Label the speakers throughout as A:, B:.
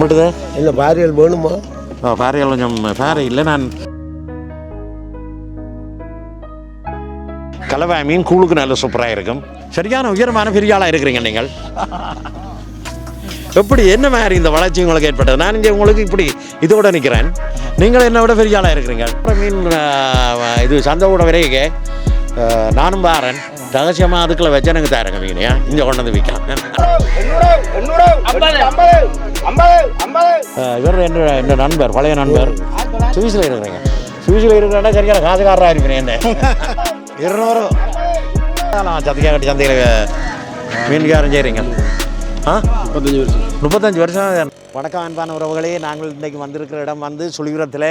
A: மட்டுது
B: இல்லை பாரியல் வேணுமா?
A: ஃபேரையில் கொஞ்சம் ஃபேரை இல்லை நான் கலவை மீன் கூழுக்கு நல்ல சூப்பராக இருக்கும். சரியான உயரமான பெரிய ஆளாக இருக்கிறீங்க நீங்கள். எப்படி என்ன மாதிரி இந்த வளர்ச்சி உங்களுக்கு ஏற்பட்டது? நான் இங்கே உங்களுக்கு இப்படி இதோட நிற்கிறேன். நீங்கள் என்னை விட பெரிய ஆளாக இருக்கிறீங்க மீன் ஆ, இது சந்தை கூட வரைக்கும் ஆ, நானும் பாரன் ரகசியமாக அதுக்குள்ள வச்சு எனக்கு தரங்க மீனையா இங்கே கொண்டு வந்து விற்கலாம் இவர் என்ன என்ன நண்பர் பழைய நண்பர்? சுவிஸில் இருக்கிறீங்க. சுவிஸில் இருக்கிறாண்டா சரியான காசுக்காரராக இருக்கிறேன் என்ன? இருநூறு. நான் சத்தியா கட்டி சந்தையில் மீன்காரம் செய்கிறீங்க ஆ?
B: முப்பத்தஞ்சு வருஷம்.
A: முப்பத்தஞ்சு வருஷம் வணக்கம் அன்பான உறவுகளே. நாங்கள் இன்றைக்கு வந்திருக்கிற இடம் வந்து சுழிபுரத்தில்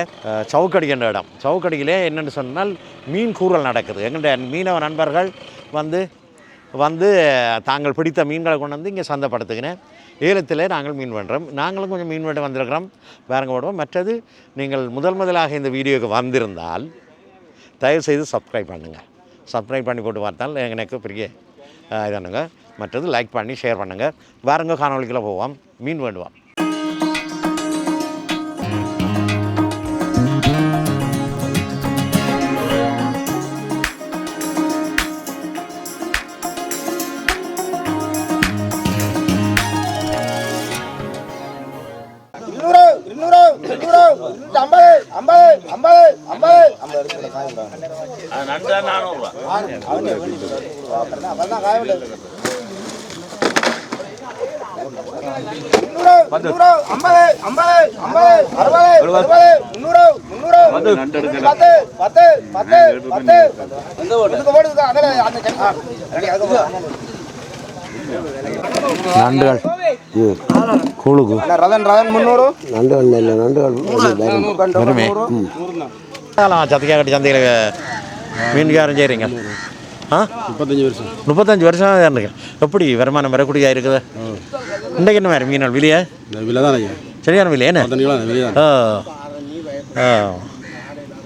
A: சவுக்கடி என்ற இடம். சவுக்கடியிலே என்னென்னு சொன்னால் மீன் கூறல் நடக்குது. எங்களுடைய மீனவ நண்பர்கள் வந்து வந்து தாங்கள் பிடித்த மீன்களை கொண்டு வந்து இங்கே சந்தைப்படுத்துகிறேன். ஏலத்தில் நாங்கள் மீன் பண்ணுறோம் நாங்களும் கொஞ்சம் மீன் வெட்ட வந்திருக்கிறோம். வேறங்க போடுவோம். மற்றது நீங்கள் முதல் முதலாக இந்த வீடியோக்கு வந்திருந்தால் தயவு செய்து சப்ஸ்கிரைப் பண்ணுங்கள் சப்ஸ்கிரைப் பண்ணி போட்டு பார்த்தால் எனக்கு பெரிய இதானுங்க. மற்றது லைக் பண்ணி ஷேர் பண்ணுங்கள் வேறங்க காணொலிக்குள்ளே போவோம். மீன் வேண்டுவோம்.
C: அது நட்டா பத்து பத்து பத்து பத்து
A: நண்டுகள்
C: ரதன் ரதன் முன்னூறு
B: நண்டுகள் நண்டுகள்
A: சந்தையில் மீன்காரம் செய்கிறீங்க ஆ?
B: முப்பத்தஞ்சு வருஷம்.
A: முப்பத்தஞ்சு வருஷம் இருந்துங்க எப்படி வருமானம் வரக்கூடியதாக இருக்குது? இன்றைக்கு என்ன வேறு மீனால் விலையா?
B: இந்த விலை தான்
A: சரியான விலை என்ன ஆ.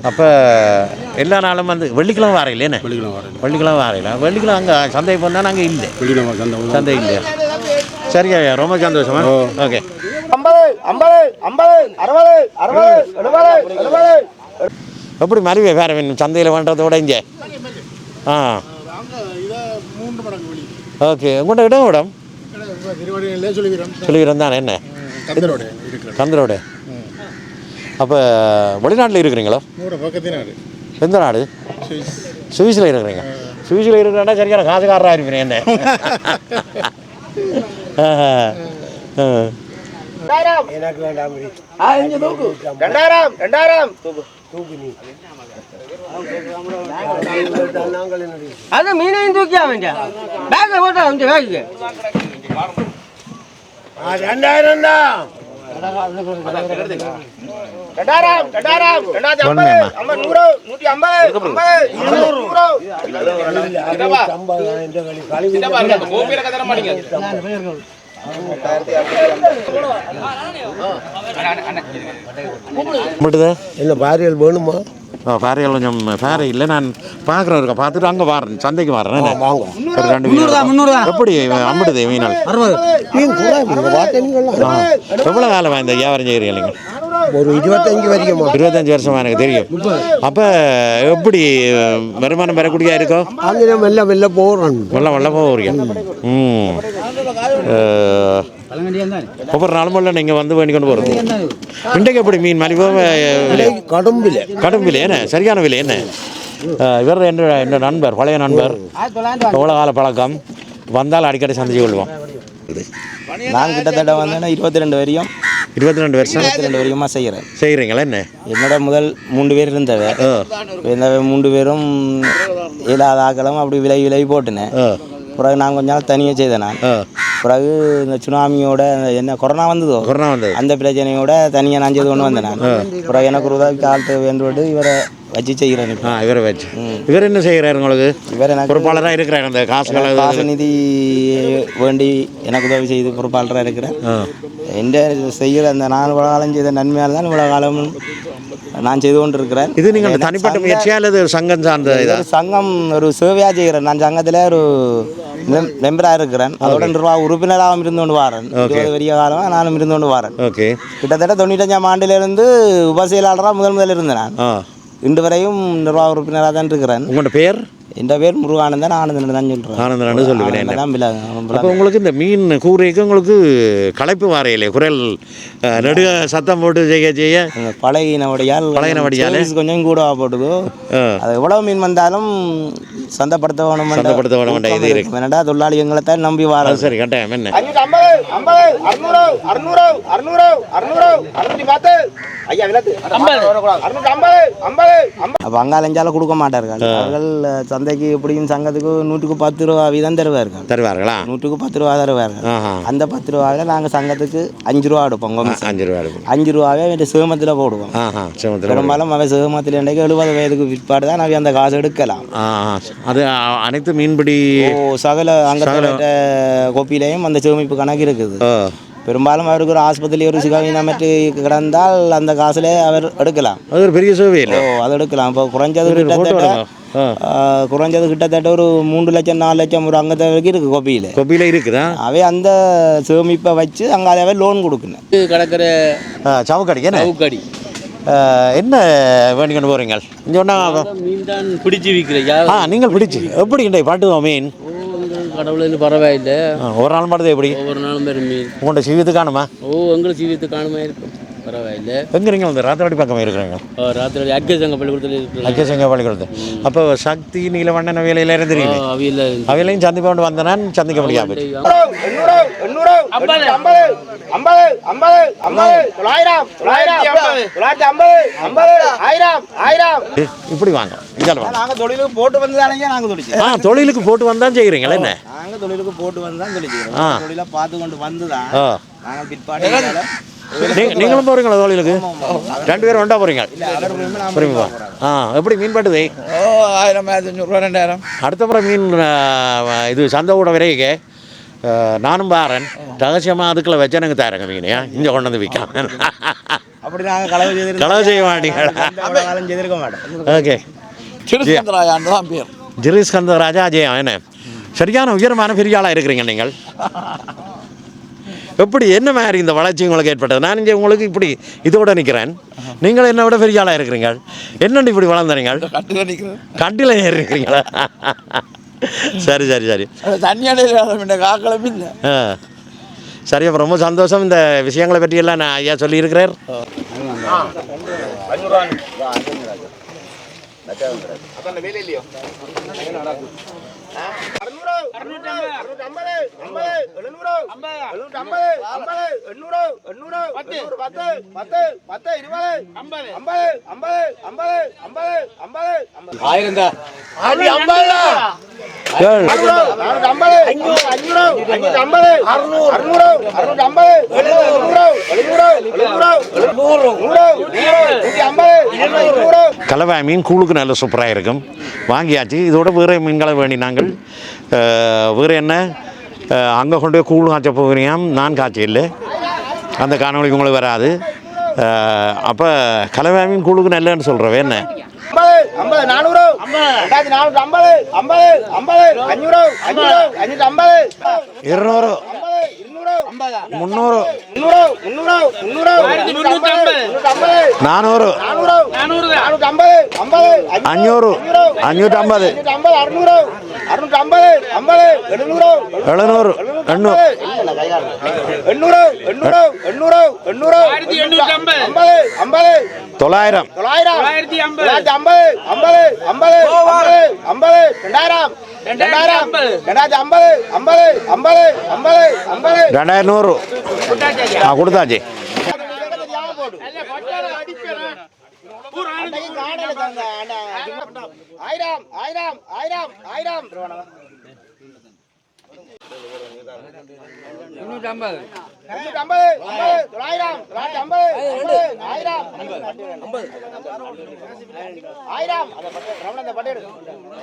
A: அப்போ எல்லா நாளும் வந்து வெள்ளிக்கிழமை வாரையில் என்ன?
B: வெள்ளிக்கிழமை வரேன்
A: வெள்ளிக்கிழமை வாரையில். வெள்ளிக்கிழமை அங்கே சந்தை போனால் நாங்கள் இல்லை.
B: வெள்ளிக்கிழமை சந்தை
A: சந்தை இல்லையா? சரியா ரொம்ப சந்தோஷமா? ஓகே.
C: ஐம்பது ஐம்பது ஐம்பது அறுபது அறுபது எழுபது எழுபது.
A: எப்படி மறுவே வேறு மீன் சந்தையில் பண்ணுறதோட இங்கே? ஆ. ஓகே. உங்கள்கிட்ட இடம் இடம்? சொல்லிக்கிறேன் தானே என்ன? கந்தரோடு அப்போ வெளிநாட்டில் இருக்கிறீங்களோ? எந்த நாடு? சுவிஸில் இருக்கிறீங்க. சுவிஸில் இருக்கிறாண்டா சரியான காசுக்காரராக இருக்கிறேன் என்ன? ஆ.
B: எனக்கு வேண்டாம்
C: ரெண்டாயிரம்
D: அது மீனையும் பேக்கை போட்டா வந்து பேக்கு.
B: ரெண்டாயிரம் தான்.
C: ரெண்டாயிரம் ரெண்டாயிரம். ரெண்டாயிரத்தி ஐம்பது
A: ஒண்ணுமா?
C: ஐம்பது நூறு நூற்றி ஐம்பது ஐம்பது இருநூறு. நூறு
B: ஐம்பது என்ற களி கழிவு
A: மட்டுது
B: இல்லை பாரியல் வேணுமா?
A: ஆ ஃபேரையில் கொஞ்சம் ஃபேரை இல்லை நான் பார்க்குறேன் இருக்கா பார்த்துட்டு அங்கே வரேன் சந்தைக்கு வரேன்
B: வாங்க.
A: ஒரு ரெண்டு மீன் எப்படி அம்பிடுது மீனால் எவ்வளோ காலம் இந்த வியாபாரம் செய்கிறீங்க நீங்கள்
B: ஒரு இருபத்தஞ்சு வரைக்குமா?
A: இருபத்தஞ்சி வருஷமா எனக்கு தெரியும். அப்போ எப்படி வருமானம் பெறக்கூடிய இருக்கோ
B: அங்கே மெல்ல மெல்ல போகிறோம்
A: வெள்ளம் வெள்ளம் போகிறீங்க ம். ஒவ்வொரு நாளும் இல்லை நீங்கள் வந்து வேண்டி கொண்டு போகிறது இன்றைக்கு எப்படி மீன் மலிவோ விலை
B: கடும் விலை.
A: கடும் விலை என்ன? சரியான விலை என்ன? இவர் என்ற என்ற நண்பர் பழைய நண்பர். எவ்வளோ கால பழக்கம். வந்தால் அடிக்கடி சந்திச்சு கொள்வோம்.
E: நான் கிட்டத்தட்ட வந்து இருபத்தி ரெண்டு வரையும்
A: இருபத்தி ரெண்டு வருஷம்.
E: இருபத்தி ரெண்டு வரையுமா செய்கிறேன்.
A: செய்கிறீங்களா என்ன?
E: என்னோட முதல் மூன்று பேர் இருந்தவ இந்த மூன்று பேரும் இல்லாத ஆக்களும் அப்படி விலை விலை போட்டுனேன். பிறகு நான் கொஞ்ச நாள் தனியாக செய்தேன் நான். பிறகு இந்த சுனாமியோட என்ன கொரோனா வந்ததோ?
A: கொரோனா வந்தது.
E: அந்த பிரச்சனையோட தனியாக நான் செய்து கொண்டு வந்தேன் நான். பிறகு எனக்கு ஒரு உதவிக்கு ஆள் வேண்டுபட்டு இவரை வச்சு செய்கிறேன்
A: ஆ இவரை வச்சு. இவர் என்ன செய்கிறாரு உங்களுக்கு?
E: இவர் எனக்கு
A: பொறுப்பாளராக இருக்கிறார் அந்த காசுகளை
E: காசு நிதி வேண்டி எனக்கு உதவி செய்து பொறுப்பாளராக இருக்கிறேன் எந்த செய்கிற அந்த நான் இவ்வளோ காலம் செய்த நன்மையால் தான் இவ்வளோ காலம் நான் செய்து கொண்டு இருக்கிறேன்
A: இது நீங்கள் தனிப்பட்ட முயற்சியா அல்லது ஒரு சங்கம் சார்ந்த
E: ஒரு சங்கம் ஒரு சேவையாக செய்கிறேன். நான் சங்கத்தில் ஒரு மெம்பராக இருக்கிறேன். அதோட நிர்வாக உறுப்பினராகவும் இருந்து கொண்டு வரேன். பெரிய காலமாக நானும் இருந்து கொண்டு வரேன்.
A: ஓகே.
E: கிட்டத்தட்ட தொண்ணூத்தஞ்சாம் ஆண்டிலிருந்து உப செயலாளராக முதல் முதல் இருந்தேன் நான். இன்று வரையும் நிர்வாக உறுப்பினராக தான் இருக்கிறேன்.
A: உங்களோட பேர்?
E: என் பேர் முருகானந்தன் ஆனந்தன் தான் சொல்கிறேன்
A: சொல்லுவேன்
E: ஆனந்தன் தான் விலா-
A: அப்போ உங்களுக்கு இந்த மீன் கூரைக்கு உங்களுக்கு களைப்பு வாரையிலே குரல் நெடுக சத்தம் போட்டு செய்ய செய்ய.
E: பழகினபடியால் service கொஞ்சம் கூட போட்டுது
A: ஆ.
E: அது எவ்வளவு மீன் வந்தாலும் சந்தப்படுத்த வேணும்
A: சந்தப்படுத்த வேணும் இது இருக்கு.
E: வேணடா தொழிலாளி எங்களை தான் நம்பி வர
A: சரி கட்டாயம் என்ன?
E: அப்போ அங்காலஞ்சால கொடுக்க மாட்டார்கள். அவர்கள் சந்தைக்கு எப்படியும் சங்கத்துக்கு நூற்றுக்கு பத்து ரூபா வீதம் தருவார்கள்
A: தருவார்களா?
E: நூற்றுக்கு பத்து ரூபா தருவார்கள். அந்த பத்து ரூபாவில் நாங்கள் சங்கத்துக்கு அஞ்சு ரூபா எடுப்போம்.
A: அஞ்சு ரூபா இருக்கும்
E: அஞ்சு ரூபாவே அவன் சேமத்தில் போடுவோம். பெரும்பாலும் அவன் சேமத்தில் இன்றைக்கு எழுபது வயதுக்கு பிற்பாடு தான் அவன் அந்த காசு எடுக்கலாம்.
A: அது அனைத்து மீன்பிடி
E: ஓ சகல அங்கே கோப்பிலையும் அந்த சேமிப்பு கணக்கு இருக்குது. பெரும்பாலும் அவருக்கு ஒரு ஆஸ்பத்திரி ஒரு சிகாவினமற்று கிடந்தால் அந்த காசுல அவர் எடுக்கலாம்.
A: அது ஒரு பெரிய சேவை
E: ஓ அது எடுக்கலாம். இப்போ குறைஞ்சது
A: போட்டு
E: கிட்டத்தட்ட குறைஞ்சது கிட்டத்தட்ட ஒரு மூன்று லட்சம் நாலு லட்சம் ஒரு அங்கத்தை வரைக்கும் இருக்குது கோப்பியில்
A: கொப்பியில் இருக்குதா?
E: அவை அந்த சேமிப்பை வச்சு அங்காலே லோன் கொடுக்கணும்
F: கடற்கரை
A: சவுக்கடி என்ன?
F: சவுக்கடி.
A: என்ன வேண்டிக்கொண்டு போகிறீங்க இங்கே ஒன்றா
F: மீன் தான் பிடிச்சி விற்கிறேன்
A: ஆ நீங்கள் பிடிச்சி எப்படி இன்றைக்கு பாட்டுவோம் மீன்?
F: கடவுளுக்கு பரவாயில்லை
A: ஒரு நாள் மட்டும் எப்படி?
F: ஒவ்வொரு நாளும் பெரும் மீன்.
A: உங்கள்கிட்ட சீவித்து காணுமா?
F: ஓ எங்களுக்கு ஜீவித்து காணுமா இருக்கும். பரவாயில்லை.
A: எங்கே நீங்கள் வந்து ராத்திரடி பக்கம் இருக்கிறீங்க?
F: ஓ, ராத்திரி அக்கே சங்க பள்ளிக்கூடத்தில்
A: அக்கேசங்க பள்ளிக்கூடத்து அப்போ சக்தி நீலவண்ணன் வேலையில் இருந்துறீங்க
F: அவையில்
A: அவையிலையும் சந்திப்பு கொண்டு வந்தனான் சந்திக்க முடியாது. இப்படி வாங்க.
E: நாங்கள் தொழிலுக்கு போட்டு வந்து தானே நாங்கள் தொழிச்சு
A: ஆ தொழிலுக்கு போட்டு வந்தால் செய்கிறீங்களா என்ன?
E: நாங்கள் தொழிலுக்கு போட்டு வந்து தான் தொழிலை பார்த்து கொண்டு வந்து தான் நாங்கள் பிற்பாடு
A: நீங்களும் போகிறீங்களா தொழிலுக்கு ரெண்டு பேரும் ஒன்றா போகிறீங்க புரியுமா? ஆ எப்படி மீன் பாட்டுதே?
G: ஆயிரம் ஆயிரத்தி அஞ்சூறுரூவா ரெண்டாயிரம்.
A: அடுத்த முறை மீன் இது சந்தை கூட விரைக நானும் பாரன் ரகசியமாக அதுக்குள்ள வச்சு எனக்கு தரேங்க மீன். இங்கே கொண்டு வந்து விற்காம.
E: அப்படி நாங்கள் செய்திருந்தோம்
A: களவு செய்ய மாட்டீங்களா?
E: காலம் செய்திருக்க மாட்டோம்
A: ஓகே.
G: திருச்சந்திராயான் தான் பேர்.
A: ஜிரீஸ் கந்தராஜா அஜயம் என்ன சரியான உயரமான பெரிய ஆளாக இருக்கிறீங்க நீங்கள். எப்படி என்ன மாதிரி இந்த வளர்ச்சி உங்களுக்கு ஏற்பட்டது? நான் இங்கே உங்களுக்கு இப்படி இதோட நிற்கிறேன் நீங்கள் என்னை விட பெரிய ஆளாக இருக்கிறீங்க என்னண்டு இப்படி வளர்ந்துறீங்க
G: கட்டில் நிற்கிறது
A: கட்டில ஏறி இருக்கிறீங்களா சரி சரி. சரி சரி அப்போ ரொம்ப சந்தோஷம். இந்த விஷயங்களை பற்றியெல்லாம் நான் ஐயா சொல்லியிருக்கிறார்
C: அறுநூறு அறுநூற்றி ஐம்பது ஐம்பது எழுநூறு எழுநூற்றி ஐம்பது ஐம்பது எண்ணூறு எண்ணூறு எண்ணூறு பத்து பத்து பத்து இருபது ஐம்பது. ஐம்பது ஐம்பது ஐம்பது ஐம்பது ஐம்பது ஐம்பது.
F: ஆயிரம் தான்
A: ஏழு.
C: நானூற்றி ஐம்பது அஞ்சூறு அஞ்சூற்றி ஐம்பது அறுநூறு அறுநூறு அறுநூற்றி ஐம்பது எழுநூறு எழுநூறு எழுநூறு எழுநூறு நூறு நூற்றி ஐம்பது இருநூறு
A: கலவை மீன் கூழுக்கு நல்ல சூப்பராக இருக்கும். வாங்கியாச்சு. இதோட வேறு மீன்களை வேண்டி நாங்கள் வேறு என்ன அங்கே கொண்டு போய் கூழ் காய்ச்ச போகிறீங்க நான் காய்ச்ச இல்லை. அந்த காணொளி உங்களுக்கு வராது. அப்போ கலவை மீன் கூழுக்கு நல்லன்னு சொல்கிறவ என்ன?
C: ஐம்பது நானூறு. ரெண்டாயிரத்தி நானூற்றி ஐம்பது ஐம்பது ஐம்பது அஞ்சூறு அஞ்சூறு அஞ்சூற்றி ஐம்பது
A: இருநூறு
C: ஐம்பது. இருநூறு.
A: முந்நூறு நானூறு. அஞ்சூறு. அஞ்சூற்றி ஐம்பது
C: எழுநூறு.
A: எண்ணூறு. தொள்ளாயிரம்.
C: தொள்ளாயிரம் ஐம்பது. ஐம்பது. ஐம்பது ஐம்பது ரெண்டாயிரம். ரெண்டாயிரம் ரெண்டாயிரத்தி ஐம்பது ஐம்பது ஐம்பது ஐம்பது ஐம்பது
A: ரெண்டாயிரம்
C: ஆயிரம் ஆயிரம் ஆயிரம் ஆயிரம்
F: முந்நூற்றி ஐம்பது
C: முன்னூத்தி ஐம்பது ஐம்பது. தொள்ளாயிரம் தொள்ளாயிரத்தி ஐம்பது ஐம்பது ஆயிரம் ஆயிரம் ரமணந்த பட்டேடு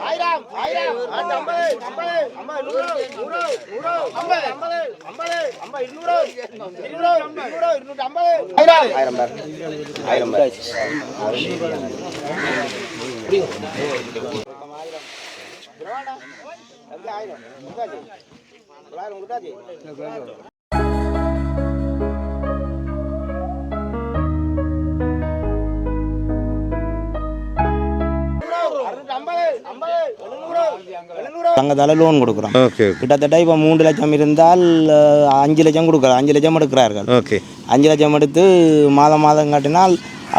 C: ஆயிரம். ஆயிரம் ஐம்பது ஐம்பது. ஐம்பது நூறு நூறு நூறு. ஐம்பது ஐம்பது ஐம்பது. ஐம்பது இருநூறு. இருநூறு இருநூறு இருநூற்றி ஐம்பது ஆயிரம். ஆயிரம் பேர். ஆயிரம் பேர். எப்படி ஆயிரம்.
E: சங்கத்தால் லோன் கொடுக்குறோம் கிட்டத்தட்ட இப்போ மூன்று லட்சம் இருந்தால் அஞ்சு லட்சம் கொடுக்குறோம் அஞ்சு லட்சம் எடுக்கிறார்கள்.
A: ஓகே
E: அஞ்சு லட்சம் எடுத்து மாதம் மாதம் கட்டினால்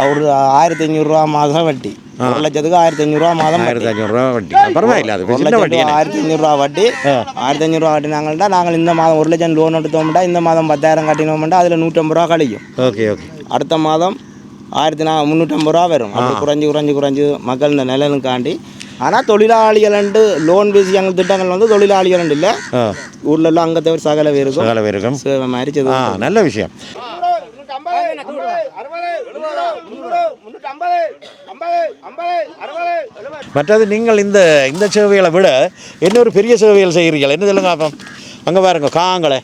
E: ஒரு ஆயிரத்தி ஐநூறுரூவா மாதம் வட்டி ஒரு லட்சத்துக்கு ஆயிரத்தி ஐநூறுரூவா மாதம்.
A: ஆயிரத்தி அஞ்சூறுரூவா வட்டி. பரவாயில்ல அது
E: ஒரு லட்சம் ஆயிரத்தி ஐநூறுரூவா வட்டி. ஆயிரத்தி ஐநூறுரூவா கட்டினாங்கள்டா நாங்கள் இந்த மாதம் ஒரு லட்சம் லோன் எடுத்தோம்டா இந்த மாதம் பத்தாயிரம் கட்டினோம்டா அதில் நூற்றம்பது ரூபா கழிக்கும்
A: ஓகே ஓகே.
E: அடுத்த மாதம் ஆயிரத்தி நா முந்நூற்றம்பது ரூபா வரும். அப்படி குறைஞ்சு குறைஞ்சு குறைஞ்சு மக்கள் இந்த நிலனுக்காண்டி ஆனால் தொழிலாளிகள் லோன் பேசி எங்கள் திட்டங்கள் வந்து தொழிலாளிகள் இல்லை. ஊர்ல எல்லாம் அங்கே தவிர சகல பேருக்கும்
A: சகல பேருக்கும்.
E: மாதிரி
A: நல்ல விஷயம். மற்றது நீங்கள் இந்த இந்த சேவைகளை விட இன்னொரு பெரிய சேவைகள் செய்கிறீர்கள்? என்ன சொல்லுங்க அப்போ அங்கே பாருங்க காங்களை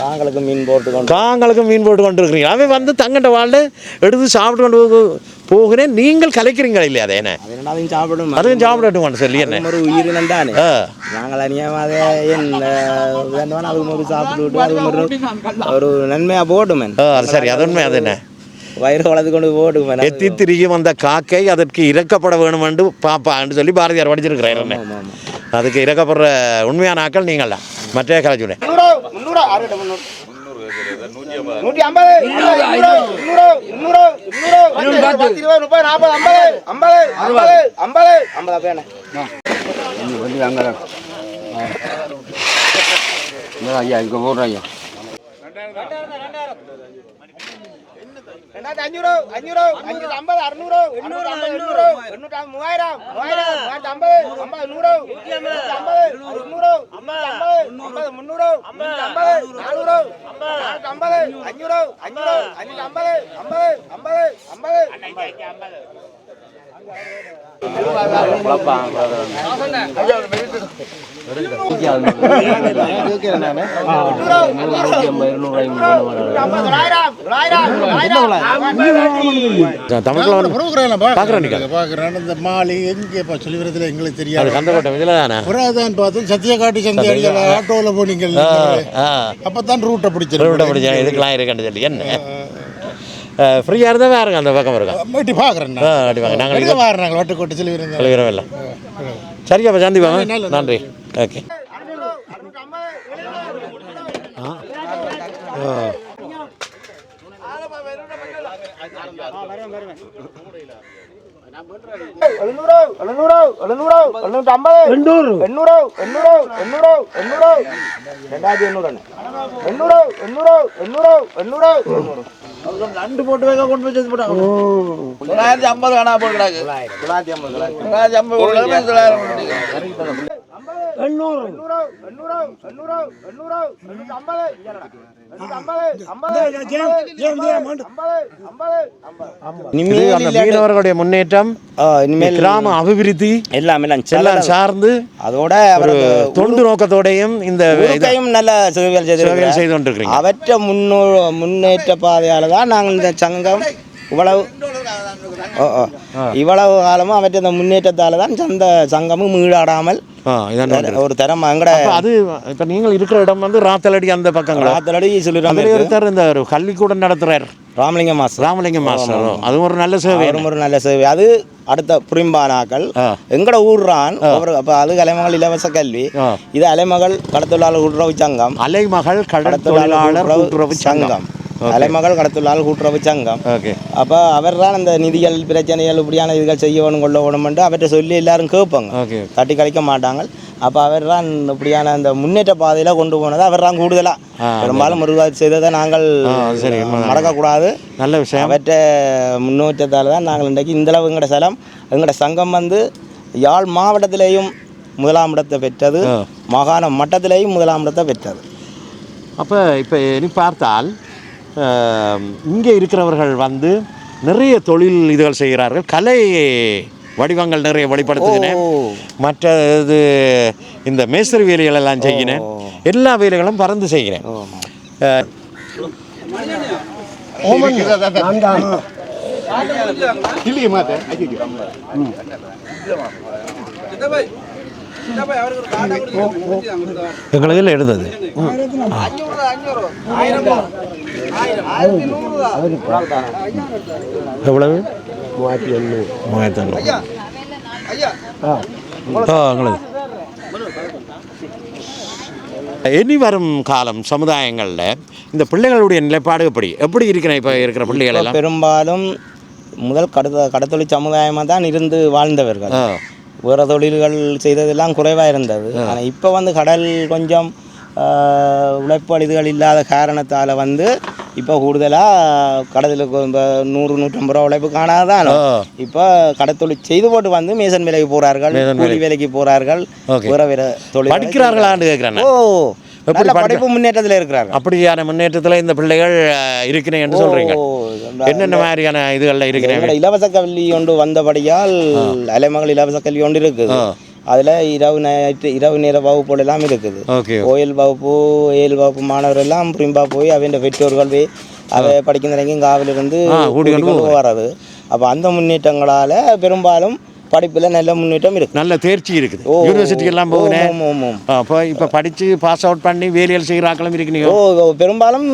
E: தாங்களுக்கு மீன் போட்டு கொண்டு
A: காங்களுக்கு மீன் போட்டு கொண்டு இருக்கிறீங்க அவன் வந்து தங்கண்ட வாழ்ந்து எடுத்து சாப்பிட்டு கொண்டு போகு- போகிறேன். நீங்கள் கலைக்கிறீங்களா இல்லையா அதை என்ன?
E: அது அதையும் சாப்பிடணும்.
A: அதுவும் சாப்பிடட்டும் சொல்லி என்ன?
E: ஒரு உயிரினம் தானே
A: ஆ.
E: நாங்கள் என்ன வேண்டுமான அதுக்கு ஒரு சாப்பிட்டு விட்டு அதுக்கு ஒரு ஒரு நன்மையாக
A: அது சரி. அது உண்மை. அது என்ன?
E: வயிறு வளர்த்து கொண்டு போட்டுமேன்
A: எத்தி திரியும் அந்த காக்கை அதற்கு இறக்கப்பட வேணும் என்று பாப்பான்னு சொல்லி பாரதியார் படிச்சிருக்கிறார் அதுக்கு இறக்கப்படுற உண்மையான ஆக்கள் நீங்கள் தான் மற்ற
C: முந்நூறு நூற்றி ஐம்பது இருநூறு இருநூறு முப்பது நாற்பது ஐம்பது ஐம்பது ஐம்பது ஐம்பது. ஐம்பது அப்படியே ரெண்டாயிரத்தி அஞ்சூறு அஞ்சூறு அஞ்சூறு ஐம்பது அறுநூறு எண்ணூறு ஐம்பது எண்ணூறு எண்ணூற்றி ஐம்பது மூவாயிரம் மூவாயிரம் மூவாயிரத்தி ஐம்பது ஐம்பது நூறு நூற்றி ஐம்பது முந்நூறு ஐம்பது ஐம்பது முந்நூறு ஐம்பது நானூறு நானூற்றி ஐம்பது அஞ்சூறு அஞ்சூறு அஞ்சூற்றி ஐம்பது ஐம்பது ஐம்பது ஐம்பது தொள்ளாயிரம்
H: எங்களுக்கு தெரியாது பார்த்தோம் சத்தியகாட்டு சந்தை ஆட்டோவில் போனீங்க
A: ஆ. ஆ
H: அப்போ தான் ரூட்டை
A: பிடிச்சேன் இதுக்கெல்லாம் இருக்குன்னு சொல்லி என்ன? ஃப்ரீயாக இருந்தால் வேறுங்க அந்த பக்கம் இருக்கோம்
H: போயிட்டு பார்க்குறேன்
A: ஆ அப்படி வாங்க நாங்கள்
H: வாடுறாங்க வட்டுக்கோட்டை சொல்லிவிருந்தேன்
A: கழுவிறோம் இல்லை சரி அப்போ சந்திப்பாங்க நன்றி ஓகே
C: எழுநூறு எழுநூறு எழுநூறு எழுநூற்றி ஐம்பது எண்ணூறு எண்ணூறு எண்ணூறு எண்ணூறு எண்ணூறு ரெண்டாயிரத்தி எண்ணூறு எண்ணூறு எண்ணூறு எண்ணூறு எண்ணூறு எண்ணூறு
G: தொள்ளாயிரத்தி ஐம்பது வேணா போடுறாங்க தொள்ளாயிரத்தி ஐம்பது தொள்ளாயிரத்தி ஐம்பது
C: ஐம்பது ஐம்பது ஐம்பது
E: இல்லாட்டி-
A: மீனவர்களுடைய முன்னேற்றம்
E: இனிமேல்
A: கிராம அபிவிருத்தி
E: எல்லாம் எல்லாம்
A: சார்ந்து
E: அதோட
A: தொண்டு நோக்கத்தோடையும் இந்த இத-
E: ஊருக்கையும் நல்ல சேவைகள்
A: செய்து கொண்டிருக்கிறீங்க
E: அவற்றை முன்னோ முன்னேற்ற பாதையால் தான் நாங்கள் இந்த சங்கம் இவ்வளவு ஓ, ஓ. இவ்வளவு காலமும் அவற்றை இந்த முன்னேற்றத்தால் தான் சந்த சங்கமும் தர- ஒரு தரம்
A: அப்ப அது இப்ப நீங்கள் இருக்கிற இடம் வந்து ராத்தலடி அந்த பக்கங்களா?
E: ராத்தலடி சொல்லிடுறாங்க
A: ஒருத்தர் இந்த ஒரு கல்விக்கூடம் நடத்துறார்.
E: ராமலிங்க மாஸ்டர்
A: ராமலிங்கம் மாஸ்டர் அதுவும் ஒரு நல்ல சேவை.
E: ஒரு நல்ல சேவை. அது அடுத்த புரிம்பானாக்கள். எங்கட ஊர்றான்? அவர் அப்போ அது அலைமகள் இலவச கல்வி. இது அலைமகள் கடத்தொழிலாளர் கூட்டுறவு சங்கம்.
A: அலைமகள் கடற்தொழிலாளர் கூட்டுறவு சங்கம்.
E: அலைமகள் கடத்தொழிலாளர் கூட்டுறவு சங்கம்.
A: ஓகே.
E: அப்போ அவர் தான் அந்த நிதிகள் பிரச்சனைகள் இப்படியான இதுகள் செய்ய வேணும் கொள்ள வேணும்ன்ட்டு அவர்கிட்ட சொல்லி எல்லாரும் கேட்பாங்க. தட்டி கழிக்க மாட்டாங்க. அப்போ அவர் தான் இப்படியான அந்த முன்னேற்ற பாதையில் கொண்டு போனது அவர் தான் கூடுதலாக பெரும்பாலும் முருகாஜ் செய்ததை நாங்கள். மறக்கக்கூடாது.
A: நல்ல விஷயம்.
E: அவற்றை முன்னேற்றத்தால் தான் நாங்கள் இன்றைக்கு இந்தளவு எங்களோட சலம் எங்களோட சங்கம் வந்து யாழ் மாவட்டத்திலேயும் முதலாம் இடத்தை பெற்றது. மாகாண மட்டத்திலேயும் முதலாம் இடத்தை பெற்றது.
A: அப்போ இப்போ இனி பார்த்தால் இங்கே இருக்கிறவர்கள் வந்து நிறைய தொழில் இதுகள் செய்கிறார்கள். கலை வடிவங்கள் நிறைய வெளிப்படுத்துகிறேன். மற்ற இது இந்த மேஸ்திரி வேலைகள் எல்லாம் செய்கிறேன். எல்லா வேலைகளும் பறந்து செய்கிறேன். எங்களுக்கு இருந்தது எவ்வளவு?
B: மூவாயிரத்தி எண்ணூறு
A: மூவாயிரத்தி ஆ எங்களுக்கு இனி வரும் காலம் சமுதாயங்களில் இந்த பிள்ளைகளுடைய நிலைப்பாடு எப்படி? எப்படி இருக்கிற இப்போ இருக்கிற பிள்ளைகள் எல்லாம்?
E: பெரும்பாலும் முதல் கடத்த கடத்தொழில் சமுதாயமாக தான் இருந்து வாழ்ந்தவர்கள். வேறு தொழில்கள் செய்ததெல்லாம் குறைவாக இருந்தது. ஆனால் இப்போ வந்து கடல் கொஞ்சம் உழைப்பு அழிதுகள் இல்லாத காரணத்தால் வந்து இப்போ கூடுதலாக கடலுக்கு இந்த நூறு நூற்றம்பது ரூபா உழைப்பு காணாதான். இப்போ கடத்தொழில் செய்து போட்டு வந்து மேசன் வேலைக்கு போகிறார்கள் கூலி வேலைக்கு. போகிறார்கள். வேறு வேறு தொழில்
A: படிக்கிறார்களான்னு கேட்குறேன்
E: ஓ படிப்பு முன்னேற்றத்தில் இருக்கிறார்கள்.
A: அப்படியான முன்னேற்றத்தில் இந்த பிள்ளைகள் இருக்கிறேன் என்று சொல்றீங்க. என்னென்ன மாதிரியான இதுகளில் இருக்கிறேன்
E: இலவச கல்வி ஒன்று வந்தபடியால் அலைமகள் இலவச கல்வி ஒன்று இருக்குது. அதில் இரவு நைட்டு இரவு நேர வகுப்புகள் எல்லாம் இருக்குது. கோயில் வகுப்பு ஏழு வகுப்பு மாணவர் எல்லாம் புரிம்பா போய் அவன் பெற்றோர்கள் போய் அவை படிக்கிற காவிலிருந்து வர்றது. அப்போ அந்த முன்னேற்றங்களால் பெரும்பாலும் படிப்பில் நல்ல முன்னேற்றம் இருக்கு.
A: நல்ல தேர்ச்சி இருக்குது.
E: ஓ,
A: யூனிவர்சிட்டிக்கு எல்லாம்
E: ஓம்.
A: அப்போ இப்போ படித்து பாஸ் அவுட் பண்ணி வேலையில் செய்கிற ஆக்களும் இருக்கீங்க
E: ஓ பெரும்பாலும்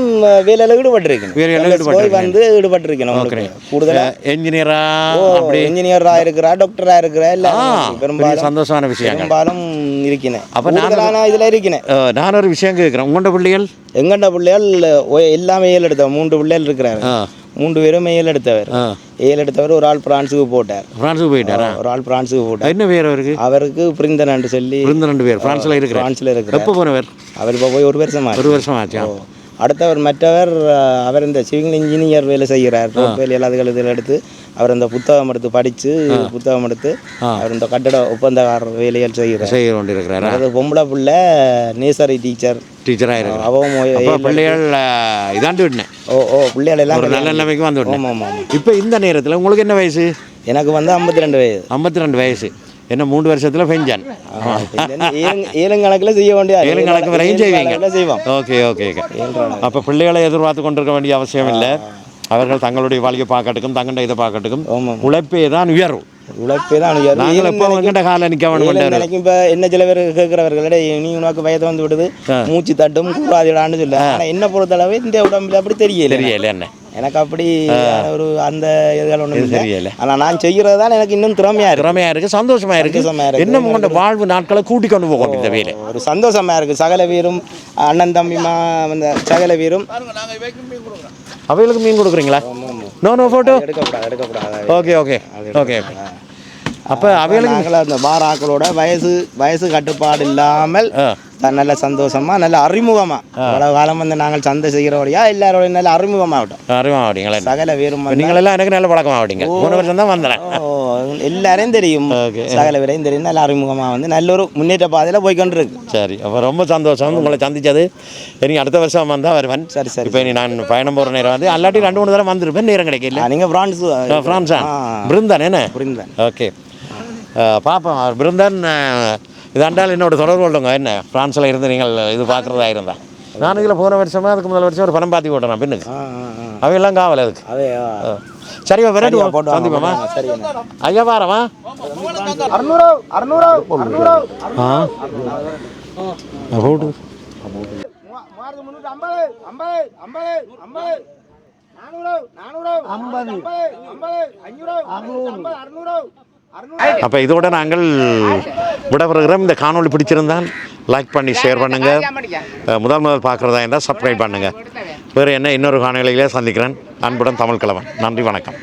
E: வேலையில் ஈடுபட்டிருக்கணும்.
A: வேலையில ஈடுபட்டிருக்கீங்க.
E: வந்து ஈடுபட்டிருக்கணும் உங்களுக்கு. கூடுதலா.
A: என்ஜினியரா அப்படி?
E: இன்ஜினியராக இருக்கிறா டாக்டராக இருக்கிறா எல்லாம் பெரும்பாலும்
A: சந்தோஷமான விஷயங்கள்.
E: பெரும்பாலும் இருக்கிறேன்
A: அப்ப நான்
E: இதில் இருக்கிறேன்
A: அஹ், நான் ஒரு விஷயம் கேட்குறேன் உங்களோட பிள்ளைகள்?
E: எங்கண்ட பிள்ளைகள் எல்லாமே ஏழு எடுத்தவர் மூன்று பிள்ளைகள் இருக்கிறாரு
A: ஆ.
E: மூன்று பேரும் ஏழு எடுத்தவர். ஏழு எடுத்தவர் ஒரு ஆள் பிரான்ஸுக்கு போட்டார்.
A: ஃப்ரான்ஸுக்கு போயிட்டாரா?
E: ஒரு ஆள் பிரான்ஸுக்கு போட்டார்.
A: என்ன பேர் அவருக்கு?
E: அவருக்கு பிரிந்தனன்னு சொல்லி
A: ரெண்டு பேர். ஃப்ரான்ஸில் இருக்கிறார்
E: பிரான்ஸில் இருக்கிறார்
A: எப்போ போனவர்?
E: அவர் இப்போ போய் ஒரு வருஷமா
A: ஒரு வருஷம் ஆச்சா.
E: அடுத்தவர் மற்றவர் அவர் இந்த சிவில் இன்ஜினியர் வேலை செய்கிறார். ரோட் வேலை எல்லாத்துகள் இதில் எடுத்து அவர் இந்த புத்தகம் எடுத்து படித்து புத்தகம் எடுத்து அவர் இந்த கட்டட ஒப்பந்தக்காரர் வேலைகள் செய்கிறார்.
A: செய்ய கொண்டிருக்கிறாரா?
E: அது பொம்பளை பிள்ளை நேசரி டீச்சர்
A: டீச்சராக இருக்கிறார்.
E: அவன்
A: பிள்ளைகள் இதாண்டு விடனேன்
E: ஓ ஓ பிள்ளைகள் எல்லாம்
A: நல்ல நிலைமைக்கு வந்து
E: ஆமாம் ஆமாம்.
A: இப்போ இந்த நேரத்தில் உங்களுக்கு என்ன வயசு?
E: எனக்கு வந்து ஐம்பத்தி ரெண்டு வயது.
A: ஐம்பத்தி ரெண்டு வயசு. என்ன மூன்று வருஷத்தில் பெஞ்சான்.
E: ஏழுங்கணக்கில் செய்ய வேண்டிய
A: ஏழு கணக்கு வரையும் செய்வீங்க.
E: செய்வோம்.
A: Okay okay okay. அப்போ பிள்ளைகளை எதிர்பார்த்து கொண்டிருக்க வேண்டிய அவசியம் இல்லை. அவர்கள் தங்களுடைய வாழ்க்கையை பார்க்கட்டுக்கும் தங்களுடைய இதை பார்க்கட்டுக்கும் உழைப்பே தான் உயர்வு.
E: உழைப்பே தான்.
A: நாங்கள் எப்போ எங்கிட்ட காலை நிற்க வேணும்
E: இப்போ என்ன சில பேர் கேட்குறவர்களே நீ உனக்கு வயது வந்து விடுது. மூச்சு தட்டும் கூடாதுடான்னு சொல்ல. ஆனால் என்ன பொறுத்தளவு இந்த உடம்புல அப்படி தெரியல.
A: தெரியல என்ன
E: எனக்கு அப்படி ஒரு அந்த இதுகள் ஒன்றும்
A: தெரியல.
E: ஆனால் நான் செய்கிறது தான் எனக்கு இன்னும் திறமையாக இருக்கு.
A: திறமையா இருக்கு சந்தோஷமா இருக்கு.
E: சந்தோஷமா இருக்கு.
A: இன்னும் உங்களோட வாழ்வு நாட்களை கூட்டி கொண்டு போகும் இந்த வேலை.
E: ஒரு சந்தோஷமா இருக்கு. சகல வீரும் அண்ணன் தம்பிமா அந்த சகல வீரும்.
A: அவைகளுக்கு மீன் கொடுக்குறீங்களா? நோ நோ ஃபோட்டோ
E: எடுக்கக்கூடாது எடுக்கக்கூடாது
A: ஓகே ஓகே ஓகே ஓகே அப்போ அவைகளுக்கு
E: அந்த பார் ஆக்களோட வயசு வயசு கட்டுப்பாடு இல்லாமல் நல்ல சந்தோஷமா நல்ல அறிமுகமா. அவ்வளவு காலம் வந்து நாங்கள் சந்தை செய்கிறோடையா எல்லாரோட நல்ல அறிமுகமாகட்டும்
A: அறிவாடிங்களா
E: சகல வீரும் வந்து-
A: நீங்களெல்லாம் எனக்கு நல்ல பழக்கம் ஆகிட்டீங்க போன வருஷம் தான் வந்தேன்.
E: ஓ, எல்லாரையும் தெரியும். சகல வீரையும் தெரியும். நல்ல அறிமுகமா வந்து நல்ல ஒரு முன்னேற்ற பாதையில போய்க்கொண்டு இருக்கு
A: சரி அப்போ ரொம்ப சந்தோஷம். உங்களை சந்திச்சது. இனி அடுத்த வருஷம் வந்தால் வருவேன்.
E: சரி சரி
A: இப்போ நான் பயணம் போகிற நேரம் வந்து அல்லாட்டி ரெண்டு மூணு தடவை வந்திருப்பேன். நேரம் கிடைக்கல.
E: ஆ, நீங்க பிரான்ஸ்
A: ஃப்ரான்ஸா
E: ஆ.
A: பிருந்தன் என்ன?
E: புரிந்தேன்.
A: ஓகே. பார்ப்போம் அவர் பிருந்தன் இதாண்டால் என்னோட தொடர்பு கொள்ளுங்க. என்ன? ஃப்ரான்ஸில் இருந்து நீங்கள் இது பார்க்குறதா இருந்தா. நான் இதில் போன வருஷமா அதுக்கு முதல் வருஷம் ஒரு பணம் பாத்தி ஓட்டுறேன் பின்னுக்கு. அவையெல்லாம் காவல் அதுக்கு. சரிவா விரட்டு
E: போட்டு
A: சந்திப்போமா.
E: சரி.
A: ஐயா பாரமா
C: நானூறு நானூறு ஐம்பது ஐம்பது அறுநூறு அறுநூறு.
A: அப்போ இதோட நாங்கள் விடப்படுகிறோம் இந்த காணொளி பிடிச்சிருந்தால் லைக் பண்ணி ஷேர் பண்ணுங்க. அஹ், முதல் முதல் பார்க்குறதா இருந்தால் சப்ஸ்கிரைப் பண்ணுங்க. வேறு என்ன இன்னொரு காணொலியிலே சந்திக்கிறேன். அன்புடன் தமிழ் கிழவன் நன்றி வணக்கம்.